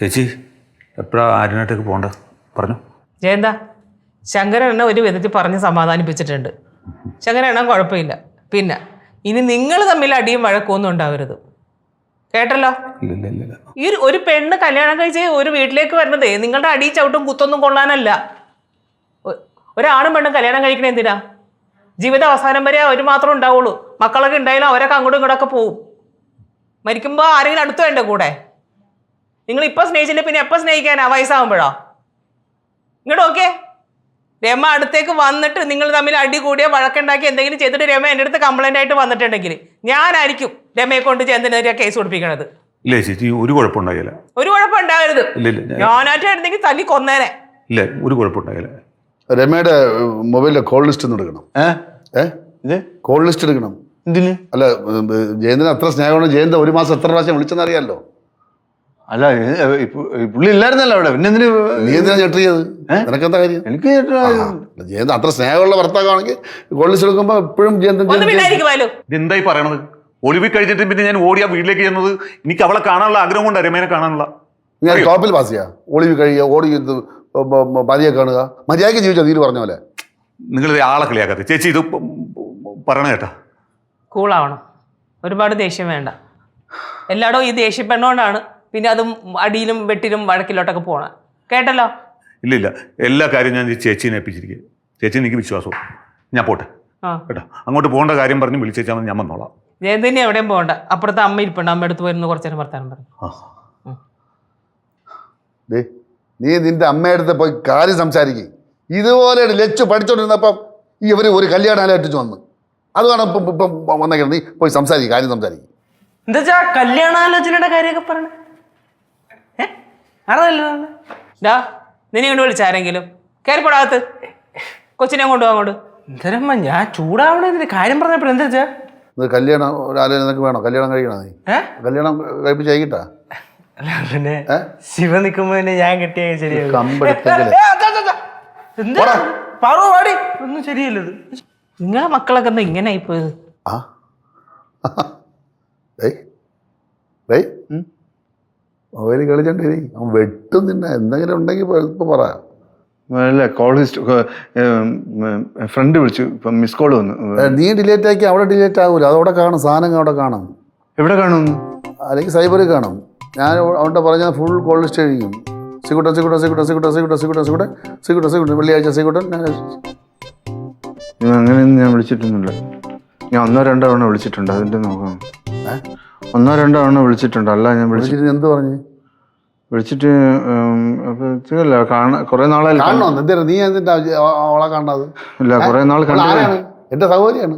ചേച്ചി എപ്പോഴാ ആര്യനായിട്ടേക്ക് പോകണ്ട പറഞ്ഞു. ജയന്ത ശങ്കരൻ എന്നെ ഒരു വിധത്തിൽ പറഞ്ഞ് സമാധാനിപ്പിച്ചിട്ടുണ്ട്. ശങ്കരൻ എണ്ണം കുഴപ്പമില്ല. പിന്നെ ഇനി നിങ്ങൾ തമ്മിൽ അടിയും വഴക്കൊന്നും ഉണ്ടാവരുത്. കേട്ടല്ലോ? ഈ ഒരു- പെണ്ണ് കല്യാണം കഴിച്ച് ഒരു വീട്ടിലേക്ക് വരുന്നതേ നിങ്ങളുടെ അടി ചവിട്ടും കുത്തൊന്നും കൊള്ളാനല്ല. ഒരാണും പെണ്ണും കല്യാണം കഴിക്കണേ എന്തിനാ? ജീവിത അവസാനം വരെ അവർ മാത്രം ഉണ്ടാവുള്ളൂ. മക്കളൊക്കെ ഉണ്ടായാലും അവരൊക്കെ അങ്ങോട്ടും ഇങ്ങോട്ടൊക്കെ പോവും. മരിക്കുമ്പോൾ ആരെങ്കിലും അടുത്ത് വേണ്ടേ കൂടെ? നിങ്ങൾ ഇപ്പം സ്നേഹിച്ചില്ല? പിന്നെ എപ്പോൾ സ്നേഹിക്കാനാ? വയസ്സാകുമ്പോഴോ ഇങ്ങോട്ട് ഓക്കെ രമ അടുത്തേക്ക് വന്നിട്ട് നിങ്ങൾ തമ്മിൽ അടി കൂടിയ വഴക്കുണ്ടാക്കി എന്തെങ്കിലും ചെയ്തിട്ട് രമ എന്റെ അടുത്ത് കംപ്ലൈന്റ് ആയിട്ട് വന്നിട്ടുണ്ടെങ്കിൽ ഞാനായിരിക്കും രമയെ കൊണ്ട് ചെന്തിനെതിരെ കേസ് കൊടുപ്പിക്കണത്. ഇല്ല ചേച്ചി ഒരു കുഴപ്പമുണ്ടാകില്ല ഒരു കുഴപ്പം ഉണ്ടാകരുത് ഇല്ല ഇല്ല ഞാൻ- ഞാനായിട്ടായിരുന്നെങ്കിൽ തല്ലി കൊന്നേനെ. ഇല്ല ഒരു കുഴപ്പമുണ്ടാകില്ല രമയുടെ മൊബൈലിലെ കോൾ ലിസ്റ്റ് ഒന്ന് എടുക്കണം. ഏ? ഏ? കോൾ ലിസ്റ്റ് എടുക്കണം. എന്തിന്? അല്ല ജയന്തിന് അത്ര സ്നേഹമാണ് ജയന്ത ഒരു മാസം എത്ര പ്രാവശ്യം വിളിച്ചെന്ന് അറിയാലോ അല്ല പുള്ളി ഇല്ലായിരുന്നല്ലോ അവിടെ. പിന്നെ എന്തിന് നീ എന്തിനാ ഞെട്ടിയത് നിനക്കെന്താ കാര്യം? എനിക്ക് ജയന്ത അത്ര സ്നേഹമുള്ള ഭർത്താവാണെങ്കിൽ കോൾ എടുക്കുമ്പോ എപ്പോഴും ഇതെന്തായി പറയണത്? ഒളിവിൽ കഴിഞ്ഞിട്ട് പിന്നെ ഞാൻ ഓടിയാ ആ വീട്ടിലേക്ക് ചെന്നത് എനിക്ക് അവളെ കാണാനുള്ള ആഗ്രഹം കൊണ്ട് രമേനെ കാണാനുള്ള. ഞാൻ ടോപ്പിൽ പാസ് ചെയ്യാം. ഒളിവ് കഴിയുക ഓടി ഭാര്യയെ മതിയെ കാണുക. മര്യാദയ്ക്ക് ജീവിച്ചാൽ നീര് പറഞ്ഞ പോലെ. നിങ്ങൾ ആളെ കളിയാക്കാതെ ചേച്ചി ഇത് പറയണ കേട്ടാ. കൂളാവണം ഒരുപാട് ദേഷ്യം വേണ്ട. എല്ലായിടവും ഈ ദേഷ്യപ്പെടണോണ്ടാണ് പിന്നെ അതും അടിയിലും വെട്ടിലും വഴക്കിലോട്ടൊക്കെ പോകണം കേട്ടല്ലോ? ഇല്ല ഇല്ല എല്ലാ കാര്യവും ഞാൻ ഈ ചേച്ചീനെ ഏൽപ്പിച്ചിരിക്കുക ചേച്ചി എനിക്ക് വിശ്വാസവും ഞാൻ പോട്ടെ. ആ. കേട്ടോ. അങ്ങോട്ട് പോകേണ്ട കാര്യം പറഞ്ഞ് വിളിച്ചേച്ചാൽ മതി. ഞാൻ വന്നോളാം. ഞാൻ ജയന്തിനെ എവിടെയും പോകണ്ട. അപ്പുറത്തെ അമ്മ ഇരിപ്പുണ്ട്. അമ്മ എടുത്ത് പോയിരുന്നു കുറച്ചു നേരം വർത്താനം പറഞ്ഞു. ആ. ഡേ നീ നിന്റെ അമ്മയടുത്ത് പോയി കാര്യം സംസാരിക്കും. ഇതുപോലെ ലച്ചു പഠിച്ചോണ്ടിരുന്നപ്പം ഈ ഇവർ ഒരു കല്യാണാലോചിച്ച് വന്ന്. അതുമാണ് ഇപ്പം ഇപ്പം വന്നേക്കുന്നത് നീ പോയി സംസാരിക്കും. കാര്യം സംസാരിക്കും. എന്താ കല്യാണാലോചനയുടെ കാര്യമൊക്കെ പറയണേ? ഏ? ആരതല്ലോ ഡാ നിന്നെ കൊണ്ട് വിളിച്ചാരെങ്കിലും കയറിപ്പോടാകത്ത് കൊച്ചിനെ കൊണ്ടുപോകാൻ അങ്ങോട്ട്. എന്തരമ്മ ഞാൻ ചൂടാവണതിന് കാര്യം പറഞ്ഞപ്പോൾ എന്താ വെച്ചാ? ഇത് കല്യാണം ഒരു ആലോചന നിനക്ക് വേണോ? കല്യാണം കഴിക്കണോ നീ? ഏ? കല്യാണം കഴിപ്പിച്ച് അയക്കിട്ടാ അല്ല പിന്നെ? ശിവ നിൽക്കുമ്പോ പിന്നെ ഞാൻ കിട്ടിയ ശരിയാവും കമ്പെടുത്തെങ്കിലേ. എന്താ? പാറു പാടി ഒന്നും ശരിയല്ലത് നിങ്ങളെ മക്കളൊക്കെ എന്താ ഇങ്ങനെ ആയിപ്പോയത്? ആ. ഏയ്. ഏയ് മൊബൈൽ കളിച്ചോണ്ടേ അവൻ വെട്ടും നിന്നെ. എന്തെങ്കിലും ഉണ്ടെങ്കിൽ ഇപ്പം പറ. അല്ല കോൾ ഫ്രണ്ട് വിളിച്ചു. ഇപ്പം മിസ് കോൾ വന്നു. നീ ഡിലേറ്റ് ആക്കി അവിടെ ഡിലേറ്റ് ആകൂല അതവിടെ കാണും. സാധനങ്ങൾ അവിടെ കാണും. എവിടെ കാണും? അല്ലെങ്കിൽ സൈബറിൽ കാണും. ഞാൻ അവിടെ പറഞ്ഞാൽ ഫുൾ കോൾ ലിസ്റ്റ് കഴിക്കും സിക്കുട്ടൻ സിക്കുട്ടൻ സിക്കുട്ടൻ സിക്കുട്ടൻ സിക്കുട്ടൻ സിക്കുട്ടൻ സിക്കുട്ടൻ സിക്കുട്ടൻ സിക്കുട്ടൻ വെള്ളിയാഴ്ച സിക്കുട്ടൻ ഞാൻ അങ്ങനെയൊന്നും ഞാൻ വിളിച്ചിട്ടൊന്നുമില്ല. ഞാൻ ഒന്നോ രണ്ടോ തവണ വിളിച്ചിട്ടുണ്ട്. അതിന്റെ നോക്കാം. ഏ? ഒന്നോ രണ്ടോ എണ്ണം വിളിച്ചിട്ടുണ്ട്. അല്ല ഞാൻ വിളിച്ചിട്ട് എന്ത് പറഞ്ഞു? വിളിച്ചിട്ട് ഉം, കുറേ നാളായി കാണണോ? നീ എന്തിന്റെ അവളെ കാണാത് ഇല്ല കുറെ നാൾ കണ്ടു എന്റെ സഹോദരിയാണ്.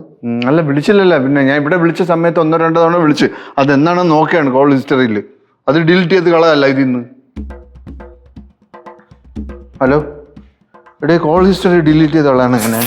അല്ല വിളിച്ചില്ലല്ല? പിന്നെ ഞാൻ ഇവിടെ വിളിച്ച സമയത്ത് ഒന്നോ രണ്ടോ തവണ വിളിച്ച്. അതെന്താണെന്ന് നോക്കിയാണ് കോൾ ഹിസ്റ്ററിയിൽ. അത് ഡിലീറ്റ് ചെയ്ത് കളയല്ല ഇതിന്ന്. ഹലോ? ഇവിടെ കോൾ ഹിസ്റ്ററി ഡിലീറ്റ് ചെയ്ത് കളയാണ് എങ്ങനെ